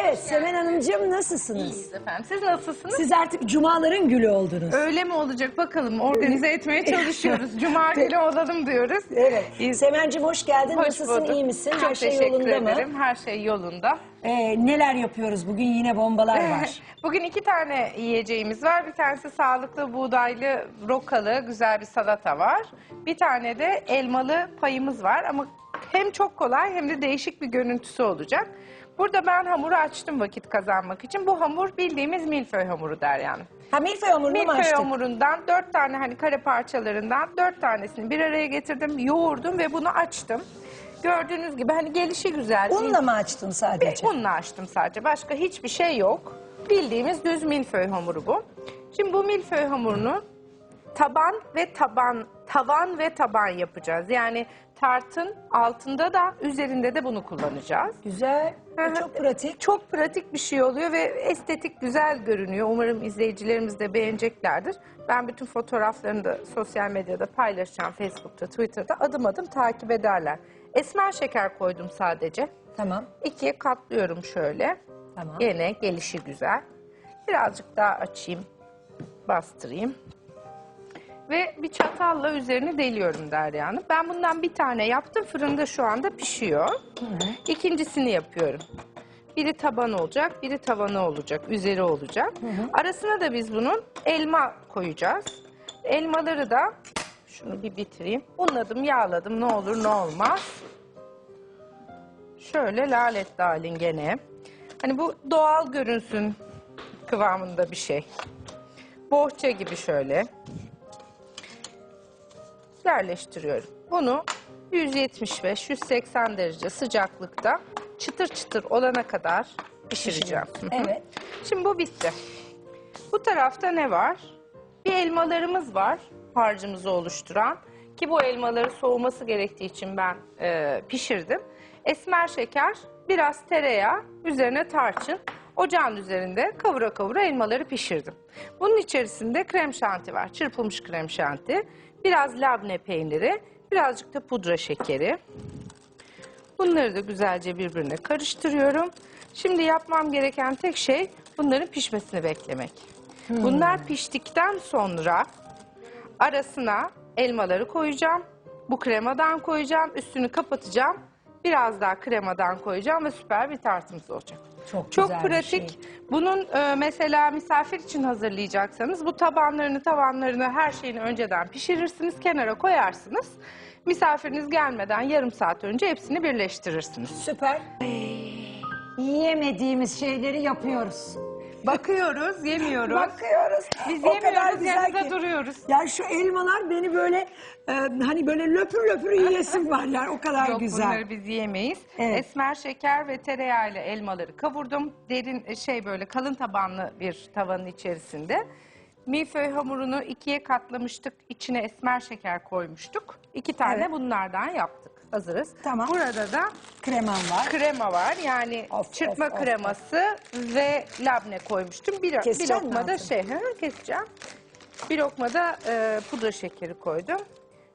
Evet Semen Hanımcığım nasılsınız? İyiyiz efendim. Siz nasılsınız? Siz artık cumaların gülü oldunuz. Öyle mi olacak bakalım. Organize etmeye çalışıyoruz. Cuma günü olalım diyoruz. Evet. İyiyiz. Semen'cim hoş geldin. Hoş Nasılsın? bulduk. iyi misin? Çok Her şey teşekkür yolunda mı? ederim. Her şey yolunda. Ee, neler yapıyoruz bugün? Yine bombalar var. Bugün iki tane yiyeceğimiz var. Bir tanesi sağlıklı buğdaylı rokalı güzel bir salata var. Bir tane de elmalı payımız var ama hem çok kolay hem de değişik bir görüntüsü olacak. Burada ben hamuru açtım vakit kazanmak için. Bu hamur bildiğimiz milföy hamuru Derya Hanım. Ha milföy hamurunu mu Milföy açtık? hamurundan dört tane hani kare parçalarından dört tanesini bir araya getirdim, yoğurdum ve bunu açtım. Gördüğünüz gibi hani gelişi güzel. Unla mı açtın sadece? Unla açtım sadece. Başka hiçbir şey yok. Bildiğimiz düz milföy hamuru bu. Şimdi bu milföy hamurunu taban ve taban, tavan ve taban yapacağız. Yani tartın altında da üzerinde de bunu kullanacağız. Güzel. Hı hı. Çok pratik. Çok pratik bir şey oluyor ve estetik güzel görünüyor. Umarım izleyicilerimiz de beğeneceklerdir. Ben bütün fotoğraflarını da sosyal medyada paylaşacağım. Facebook'ta, Twitter'da adım adım takip ederler. Esmer şeker koydum sadece. Tamam. İkiye katlıyorum şöyle. Tamam. Gene gelişi güzel. Birazcık daha açayım, bastırayım. Ve bir çatalla üzerini deliyorum Derya Hanım. Ben bundan bir tane yaptım. Fırında şu anda pişiyor. İkincisini yapıyorum. Biri taban olacak, biri tavanı olacak, üzeri olacak. Arasına da biz bunun elma koyacağız. Elmaları da şunu bir bitireyim. Unladım, yağladım. Ne olur ne olmaz. Şöyle lalet halin gene. Hani bu doğal görünsün kıvamında bir şey. Bohça gibi şöyle. Yerleştiriyorum. Bunu 175-180 derece sıcaklıkta çıtır çıtır olana kadar pişireceğim. Evet. Şimdi bu bitti. Bu tarafta ne var? Bir elmalarımız var harcımızı oluşturan. Ki bu elmaları soğuması gerektiği için ben e, pişirdim. Esmer şeker, biraz tereyağı, üzerine tarçın. Ocağın üzerinde kavura kavura elmaları pişirdim. Bunun içerisinde krem şanti var. Çırpılmış krem şanti. Biraz labne peyniri, birazcık da pudra şekeri. Bunları da güzelce birbirine karıştırıyorum. Şimdi yapmam gereken tek şey bunların pişmesini beklemek. Bunlar piştikten sonra arasına elmaları koyacağım. Bu kremadan koyacağım, üstünü kapatacağım. Biraz daha kremadan koyacağım ve süper bir tartımız olacak. Çok Çok güzel bir pratik. şey. Bunun e, mesela misafir için hazırlayacaksanız bu tabanlarını, tavanlarını, her şeyini önceden pişirirsiniz, kenara koyarsınız. Misafiriniz gelmeden yarım saat önce hepsini birleştirirsiniz. Süper. Yiyemediğimiz şeyleri yapıyoruz. Bakıyoruz, yemiyoruz. Bakıyoruz. Biz O kadar yemiyoruz, güzel yanında ki. duruyoruz. Ya şu elmalar beni böyle e, hani böyle löpür löpür yiyesim var yani o kadar Yok güzel. bunları biz yiyemeyiz. Evet. Esmer şeker ve tereyağı ile elmaları kavurdum. Derin e, şey böyle kalın tabanlı bir tavanın içerisinde. Milföy hamurunu ikiye katlamıştık. İçine esmer şeker koymuştuk. İki tane Evet. bunlardan yaptık. Hazırız. Tamam. Burada da Kremam var. krema var. Yani Of, çırpma of, of, kreması ve labne koymuştum. Bir, bir mi lokma da altını? şey hı, keseceğim. Bir lokma da e, pudra şekeri koydum.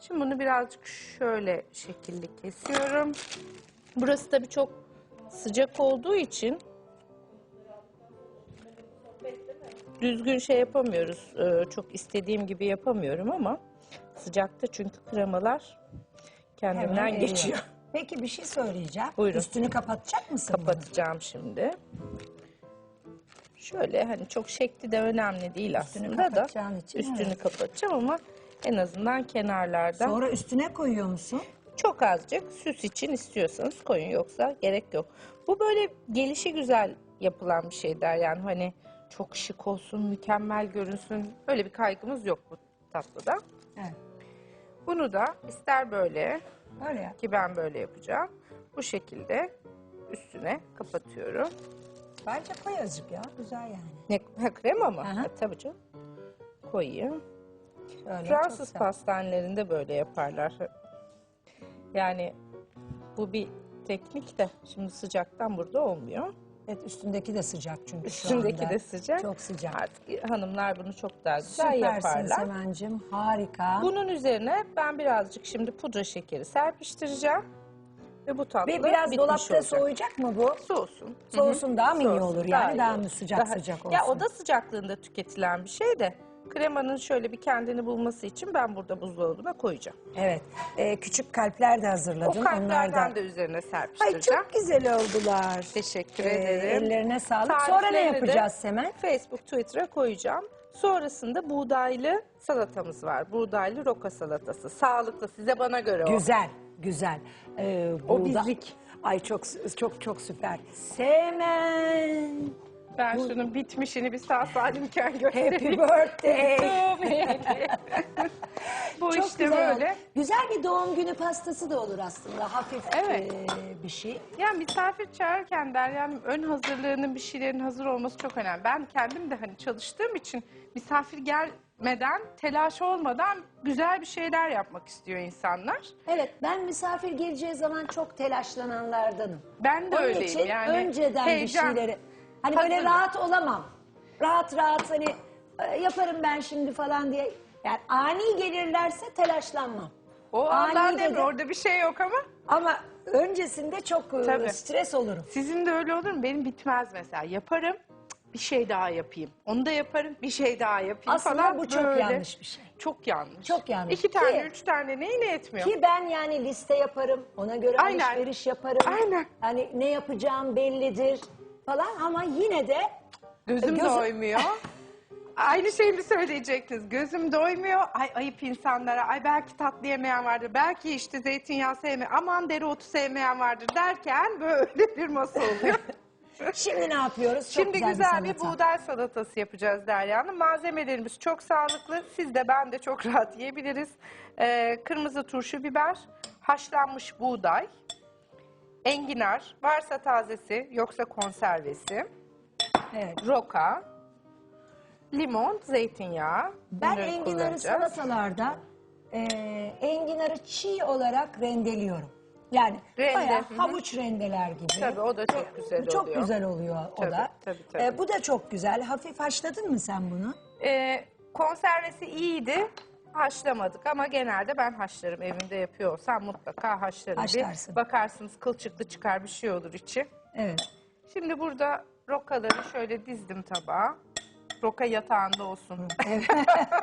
Şimdi bunu birazcık şöyle şekilli kesiyorum. Burası tabii çok sıcak olduğu için düzgün şey yapamıyoruz. E, çok istediğim gibi yapamıyorum ama sıcakta çünkü kremalar Hemen kendinden eriyor. geçiyor. Peki bir şey söyleyeceğim. Buyurun. Üstünü kapatacak mısın? Kapatacağım şimdi. Şöyle hani çok şekli de önemli değil Üstünü aslında da. için, Üstünü evet. kapatacağım ama en azından kenarlarda. Sonra üstüne koyuyor musun? Çok azıcık süs için istiyorsanız koyun yoksa gerek yok. Bu böyle gelişi güzel yapılan bir şey der yani hani çok şık olsun, mükemmel görünsün. Öyle bir kaygımız yok bu tatlıda. Evet. Bunu da ister böyle Öyle yap. ki ben böyle yapacağım. Bu şekilde üstüne kapatıyorum. Bence koy azıcık ya. Güzel yani. Ne, ha, krema mı? Aha. Ha, tabii canım. Koyayım. Öyle, çok Fransız güzel. pastanelerinde böyle yaparlar. Yani bu bir teknik de şimdi sıcaktan burada olmuyor. Evet üstündeki de sıcak çünkü Üstündeki de sıcak. Çok sıcak. Artık hanımlar bunu çok daha güzel Süpersin yaparlar. Semen'cim. Harika. Bunun üzerine ben birazcık şimdi pudra şekeri serpiştireceğim. Ve bu tatlı Ve biraz dolapta olacak. soğuyacak mı bu? Soğusun. Soğusun daha mı iyi Soğusun, olur yani? Daha iyi mı sıcak sıcak Ya olsun? oda sıcaklığında tüketilen bir şey de kremanın şöyle bir kendini bulması için ben burada buzdolabına koyacağım. Evet. Ee, küçük kalpler de O hazırladın. Onlar kalplerden da. de üzerine Ay serpiştireceğim. çok güzel oldular. Teşekkür Ee, ederim. Ellerine sağlık. Sonra ne Tariflerini de yapacağız Semen? Facebook, Twitter'a koyacağım. Sonrasında buğdaylı salatamız var. Buğdaylı roka salatası. Sağlıklı size bana göre o. Güzel, güzel. Ee, O bizlik. Ay çok çok çok süper. Semen. Ben şunun bitmişini bir sağ salimken Happy göstereyim. birthday. Doğum hediye. Bu Çok işte güzel. böyle. Güzel bir doğum günü pastası da olur aslında. Hafif Evet. ee, bir şey. Ya misafir çağırırken Derya'nın ön hazırlığının bir şeylerin hazır olması çok önemli. Ben kendim de hani çalıştığım için misafir gelmeden, telaş olmadan güzel bir şeyler yapmak istiyor insanlar. Evet ben misafir geleceği zaman çok telaşlananlardanım. Ben de Onun öyleyim için yani. önceden heyecan. bir şeyleri hani böyle Hazır. rahat olamam. Rahat rahat hani e, yaparım ben şimdi falan diye. Yani ani gelirlerse telaşlanmam. O Ani Allah'ın dedi. emri orada bir şey yok ama. Ama öncesinde çok e, Tabii. stres olurum. Sizin de öyle olur mu? Benim bitmez mesela. Yaparım, cık, bir şey daha yapayım. Onu da yaparım, bir şey daha yapayım Aslında falan. bu çok böyle. yanlış bir şey. Çok yanlış. Çok yanlış. İki tane, Ki- üç tane neyi ne etmiyor? Ki ben yani liste yaparım, ona göre Aynen. alışveriş yaparım. Aynen. Hani ne yapacağım bellidir falan ama yine de Gözüm Gözü- doymuyor. Aynı şeyi mi söyleyecektiniz? Gözüm doymuyor. Ay ayıp insanlara. Ay belki tatlı yemeyen vardır. Belki işte zeytinyağı sevmeyen, aman dereotu sevmeyen vardır derken böyle bir masa oluyor. şimdi ne yapıyoruz? Çok Şimdi güzel, bir, salata. buğday salatası yapacağız Derya Hanım. Malzemelerimiz çok sağlıklı. Siz de ben de çok rahat yiyebiliriz. Ee, kırmızı turşu biber, haşlanmış buğday, enginar, varsa tazesi yoksa konservesi, Evet. roka, limon, zeytinyağı. Ben Bunları enginarı kullanacağız. salatalarda e, enginarı çiğ olarak rendeliyorum. Yani Rende, bayağı hı hı. havuç rendeler gibi. Tabii, o da çok güzel Çok oluyor. güzel oluyor o Tabii, da. tabii, tabii. E, bu da çok güzel. Hafif haşladın mı sen bunu? Ee, konservesi iyiydi. Haşlamadık ama genelde ben haşlarım. Evimde yapıyorsam mutlaka haşlarım. Bir Haşlarsın. bakarsınız kılçıklı çıkar bir şey olur içi. Evet. Şimdi burada rokaları şöyle dizdim tabağa. Roka yatağında olsun.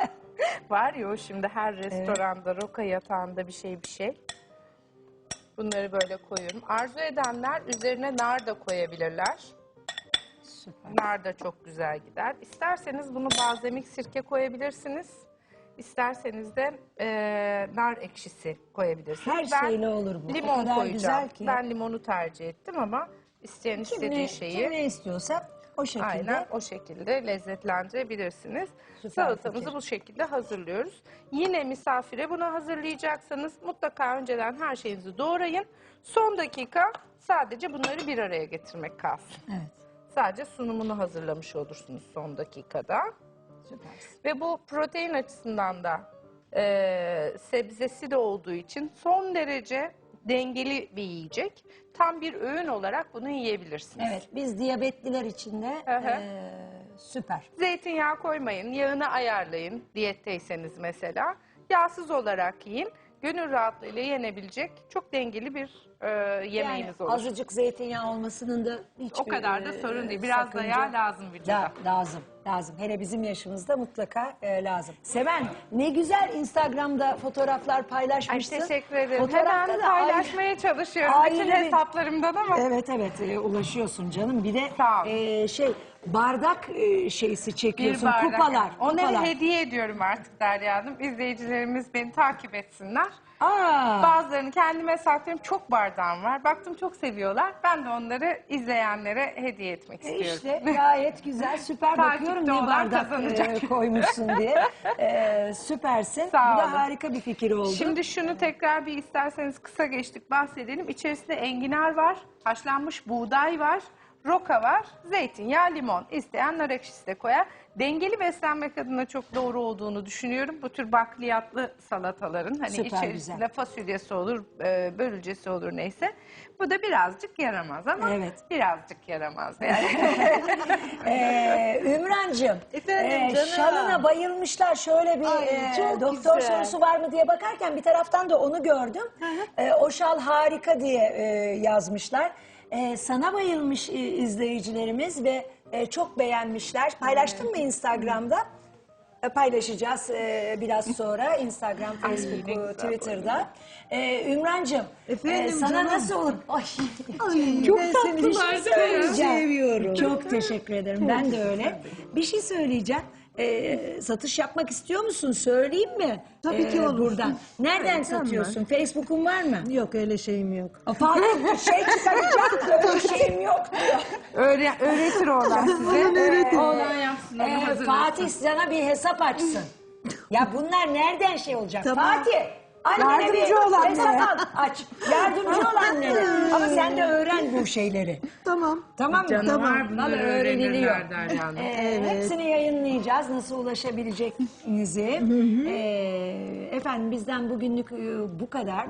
Var ya o şimdi her restoranda roka yatağında bir şey bir şey. Bunları böyle koyuyorum. Arzu edenler üzerine nar da koyabilirler. Süper. Nar da çok güzel gider. İsterseniz bunu balzamik sirke koyabilirsiniz. İsterseniz de e, nar ekşisi koyabilirsiniz. Her şeyle olur bu. Limon koyacağım. güzel ki. Ben limonu tercih ettim ama isteyen Kim istediği ne, şeyi kim ne istiyorsa o şekilde. aynen o şekilde lezzetlendirebilirsiniz. Süper Salatamızı fikir. bu şekilde hazırlıyoruz. Yine misafire bunu hazırlayacaksanız mutlaka önceden her şeyinizi doğrayın. Son dakika sadece bunları bir araya getirmek kalsın. Evet. Sadece sunumunu hazırlamış olursunuz son dakikada. Süpersin. Ve bu protein açısından da e, sebzesi de olduğu için son derece dengeli bir yiyecek. Tam bir öğün olarak bunu yiyebilirsiniz. Evet biz diyabetliler için de hı. e, süper. Zeytinyağı koymayın, yağını ayarlayın diyetteyseniz mesela. Yağsız olarak yiyin. Gönül rahatlığıyla yenebilecek çok dengeli bir e, yemeğiniz olur. azıcık zeytinyağı olmasının da hiçbir O kadar da e, sorun değil. Biraz da yağ lazım vücuda. La- lazım, lazım. Hele bizim yaşımızda mutlaka e, lazım. Seven, ne güzel Instagram'da fotoğraflar Ay paylaşmışsın. teşekkür ederim. Fotoğrafta Hemen da ayrı- paylaşmaya çalışıyorum bütün bir- hesaplarımdan ama. Evet evet e, ulaşıyorsun canım. Bir de Sağ ol. e, şey bardak e, şeysi çekiyorsun. bardak. Kupalar. Onları kupalar. hediye ediyorum artık Derya Hanım. İzleyicilerimiz beni takip etsinler. Aa, Bazılarını kendime saklıyorum. Çok bardağım var. Baktım çok seviyorlar. Ben de onları izleyenlere hediye etmek e istiyorum. işte gayet güzel süper Takipte bakıyorum ne olan bardak kazanacak. e, koymuşsun diye. E, süpersin. Sağ Bu da harika bir fikir oldu. Şimdi şunu tekrar bir isterseniz kısa geçtik bahsedelim. İçerisinde enginar var, haşlanmış buğday var, roka var, zeytinyağı, limon. İsteyen nar ekşisi de koyar. Dengeli beslenmek adına çok doğru olduğunu düşünüyorum. Bu tür bakliyatlı salataların hani Süper içerisinde güzel. fasulyesi olur, e, börülcesi olur neyse. Bu da birazcık yaramaz ama Evet. birazcık yaramaz yani. Ee, Ümrancığım, Efendim e, şalına bayılmışlar. Şöyle bir Ay, e, doktor güzel. sorusu var mı diye bakarken bir taraftan da onu gördüm. E, o şal harika diye e, yazmışlar. E, sana bayılmış e, izleyicilerimiz ve e, çok beğenmişler. Paylaştın mı Instagram'da? E, Paylaşacağız e, biraz sonra Instagram, Facebook, ne e, güzel Twitter'da. E, Ümrancığım, Efendim sana canım. nasıl olur? Ay, Ay, çok ben seni bir şey söyleyeceğim. seviyorum. Çok teşekkür ederim. Ben de öyle. Bir şey söyleyeceğim. Ee, satış yapmak istiyor musun? Söyleyeyim mi? Tabii ki olur. Buradan. Nereden satıyorsun? Facebook'un var mı? Yok öyle şeyim yok. Fatih şey çıkaracak öyle şeyim yok diyor. Öğre, öğretir oğlan size. Oğlan yapsın onu Ee. Fatih sana bir hesap açsın. ya bunlar nereden şey olacak? Tamam. Fatih annene Yardımcı bir ol annene. hesap al, aç. Yardımcı ol annene. Ama sen de öğren bu şeyleri. Tamam. Tamam mı? Canavar Tamam. bunları Vallahi öğreniliyor. öğrenirler Hanım. Ee, Hepsini yayınlayacağız. Nasıl ulaşabileceğinizi. Ee, efendim bizden bugünlük e, bu kadar.